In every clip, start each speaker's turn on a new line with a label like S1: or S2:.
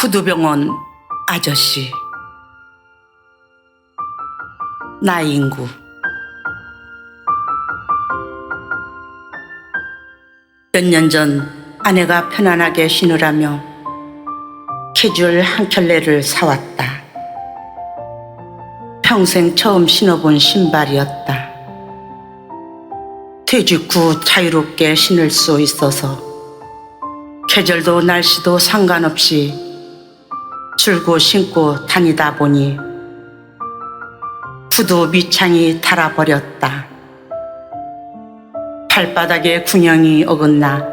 S1: 구두병원 아저씨 나인구 몇 년 전 아내가 편안하게 신으라며 캐주얼 한 켤레를 사왔다. 평생 처음 신어본 신발이었다. 퇴직 후 자유롭게 신을 수 있어서 계절도 날씨도 상관없이 줄고 신고 다니다 보니 구두 밑창이 닳아버렸다. 발바닥에 군형이 어긋나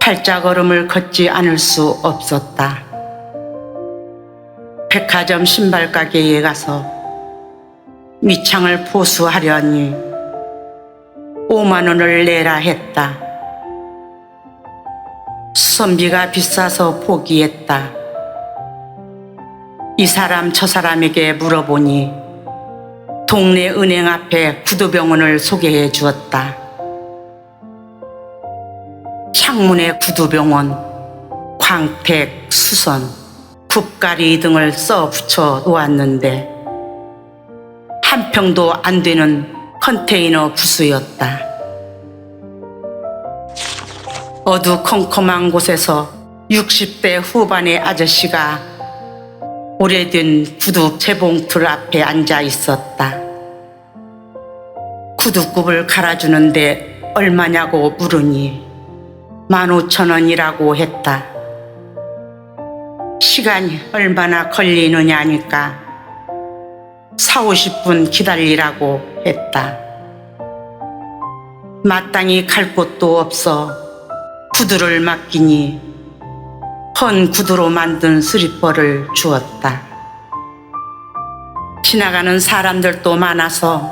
S1: 팔자걸음을 걷지 않을 수 없었다. 백화점 신발 가게에 가서 밑창을 보수하려니 5만 원을 내라 했다. 수선비가 비싸서 포기했다. 이 사람 저 사람에게 물어보니 동네 은행 앞에 구두병원을 소개해 주었다. 창문에 구두병원, 광택, 수선, 굽가리 등을 써 붙여 놓았는데 한 평도 안 되는 컨테이너 부수였다. 어두컴컴한 곳에서 60대 후반의 아저씨가 오래된 구두 재봉틀 앞에 앉아 있었다. 구두굽을 갈아주는데 얼마냐고 물으니 15,000원이라고 했다. 시간이 얼마나 걸리느냐니까 4, 50분 기다리라고 했다. 마땅히 갈 곳도 없어 구두를 맡기니 헌 구두로 만든 슬리퍼를 주었다. 지나가는 사람들도 많아서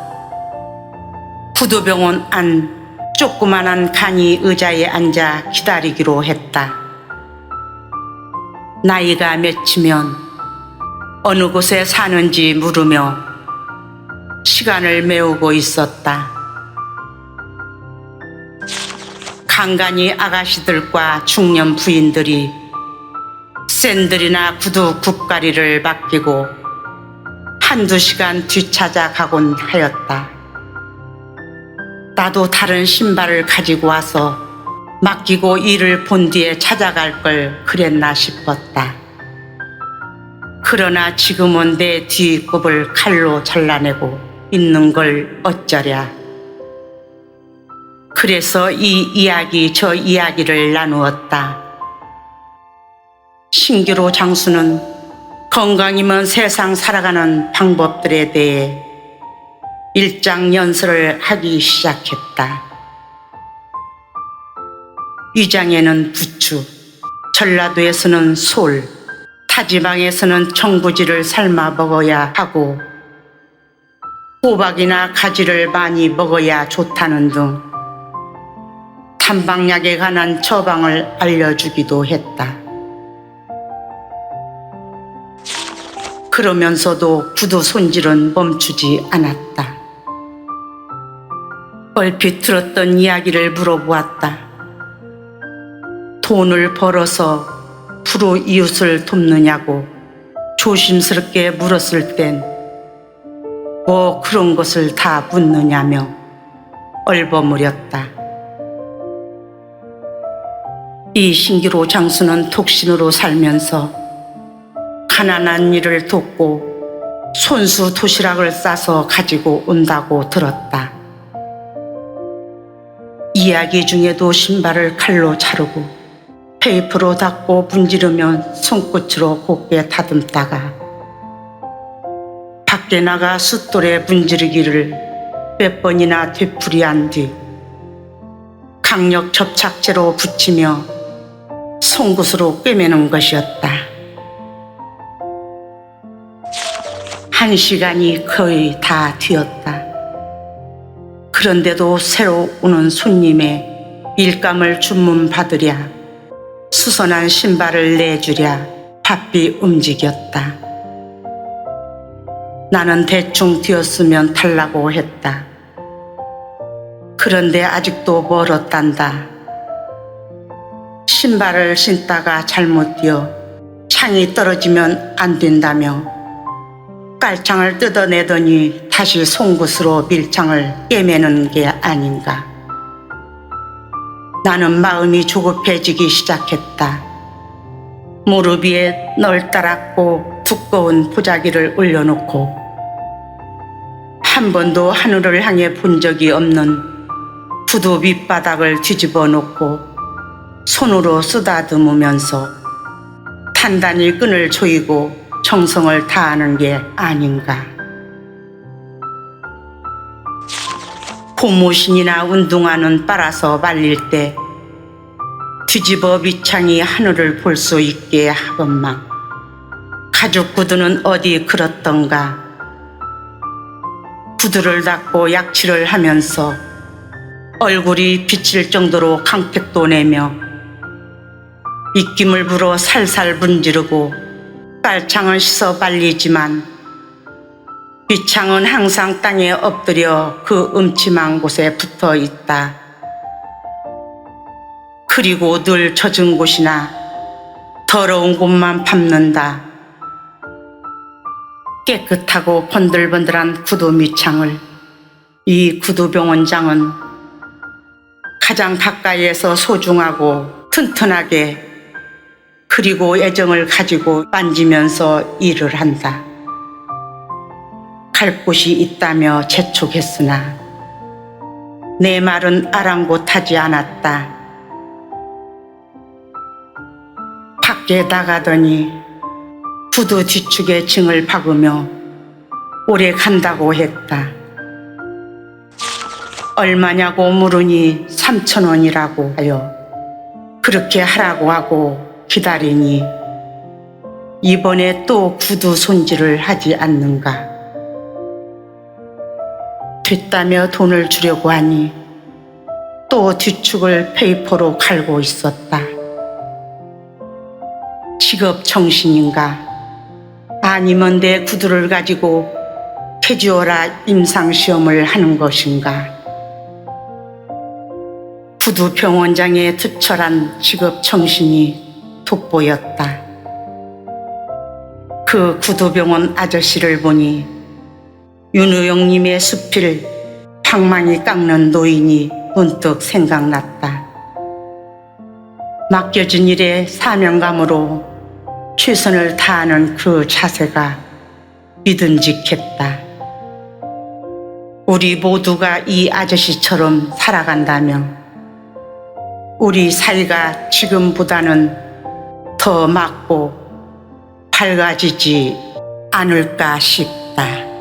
S1: 구두병원 안 조그만한 간이 의자에 앉아 기다리기로 했다. 나이가 몇이면 어느 곳에 사는지 물으며 시간을 메우고 있었다. 간간히 아가씨들과 중년 부인들이 샌들이나 구두 굽가리를 맡기고 한두 시간 뒤찾아 가곤 하였다. 나도 다른 신발을 가지고 와서 맡기고 일을 본 뒤에 찾아갈 걸 그랬나 싶었다. 그러나 지금은 내 뒤꼽을 칼로 잘라내고 있는 걸 어쩌랴. 그래서 이 이야기 저 이야기를 나누었다. 신규로 장수는 건강이면 세상 살아가는 방법들에 대해 일장 연설을 하기 시작했다. 위장에는 부추, 전라도에서는 솔, 타지방에서는 청부지를 삶아 먹어야 하고 호박이나 가지를 많이 먹어야 좋다는 등 단방약에 관한 처방을 알려주기도 했다. 그러면서도 구두 손질은 멈추지 않았다. 얼핏 들었던 이야기를 물어보았다. 돈을 벌어서 프로 이웃을 돕느냐고 조심스럽게 물었을 땐 뭐 그런 것을 다 묻느냐며 얼버무렸다. 이 신기로 장수는 독신으로 살면서 가난한 일을 돕고 손수 도시락을 싸서 가지고 온다고 들었다. 이야기 중에도 신발을 칼로 자르고 테이프로 닦고 문지르면 손끝으로 곱게 다듬다가 밖에 나가 숫돌에 문지르기를 몇 번이나 되풀이한 뒤 강력 접착제로 붙이며 송곳으로 꿰매는 것이었다. 한 시간이 거의 다 뒤었다. 그런데도 새로 오는 손님의 일감을 주문 받으랴 수선한 신발을 내주랴 바삐 움직였다. 나는 대충 뛰었으면 탈라고 했다. 그런데 아직도 멀었단다. 신발을 신다가 잘못 뛰어 창이 떨어지면 안 된다며 깔창을 뜯어내더니 다시 송곳으로 밀창을 깨매는 게 아닌가. 나는 마음이 조급해지기 시작했다. 무릎 위에 널따랗고 두꺼운 보자기를 올려놓고 한 번도 하늘을 향해 본 적이 없는 구두 밑바닥을 뒤집어 놓고 손으로 쓰다듬으면서 단단히 끈을 조이고 정성을 다하는 게 아닌가. 고무신이나 운동화는 빨아서 말릴 때 뒤집어 밑창이 하늘을 볼 수 있게 하건만 가죽 구두는 어디 그렇던가 구두를 닦고 약칠을 하면서 얼굴이 비칠 정도로 강택도 내며 입김을 불어 살살 문지르고 깔창을 씻어 발리지만 밑창은 항상 땅에 엎드려 그 음침한 곳에 붙어 있다. 그리고 늘 젖은 곳이나 더러운 곳만 밟는다. 깨끗하고 번들번들한 구두 밑창을 이 구두병원장은 가장 가까이에서 소중하고 튼튼하게 그리고 애정을 가지고 만지면서 일을 한다. 갈 곳이 있다며 재촉했으나 내 말은 아랑곳하지 않았다. 밖에 나가더니 구두 뒤축에 징을 박으며 오래 간다고 했다. 얼마냐고 물으니 삼천 원이라고 하여 그렇게 하라고 하고 기다리니 이번에 또 구두 손질을 하지 않는가. 됐다며 돈을 주려고 하니 또 뒤축을 페이퍼로 갈고 있었다. 직업 정신인가? 아니면 내 구두를 가지고 캐주어라 임상시험을 하는 것인가? 구두 병원장의 투철한 직업 정신이 돋보였다. 그 구두병원 아저씨를 보니 윤우영님의 수필 방망이 깎는 노인이 문득 생각났다. 맡겨진 일에 사명감으로 최선을 다하는 그 자세가 믿음직했다. 우리 모두가 이 아저씨처럼 살아간다면 우리 사이가 지금보다는 더 맑고 밝아지지 않을까 싶다.